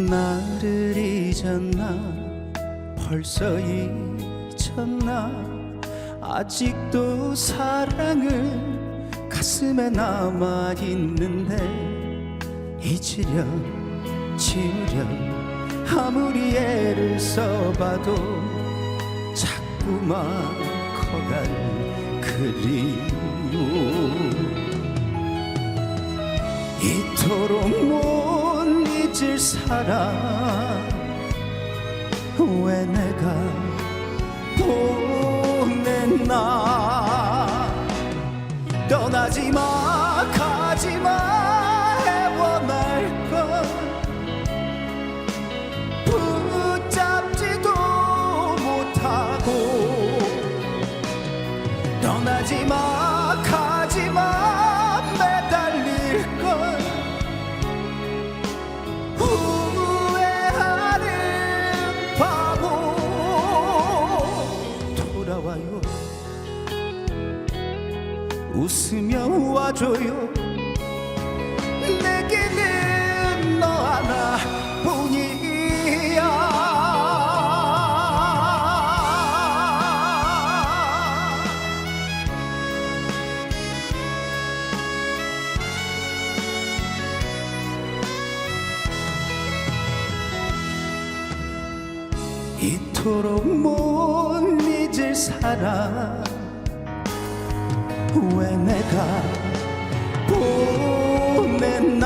나를 잊었나? 벌써 잊었나? 아직도 사랑은 가슴에 남아 있는데 잊으려 지우려 아무리 애를 써봐도 자꾸만 커가는 그리움 사람 왜 내가 보냈나? 떠나지 마 가지 마 애원할 것 붙잡지도 못하고 떠나지 마 가지 마 웃으며 와줘요. 내게는 너 하나뿐이야. 이토록 못 잊을 사람 왜 내가 보냈나?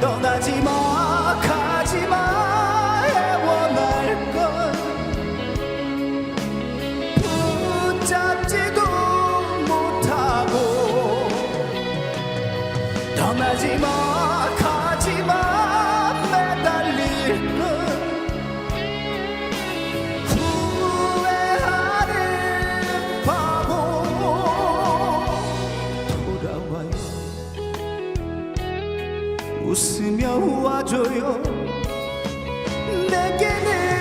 떠나지 마 가지 마 애원할 걸. 붙잡지도 못하고 떠나지 마. 지금 여우와 줘요. 내게는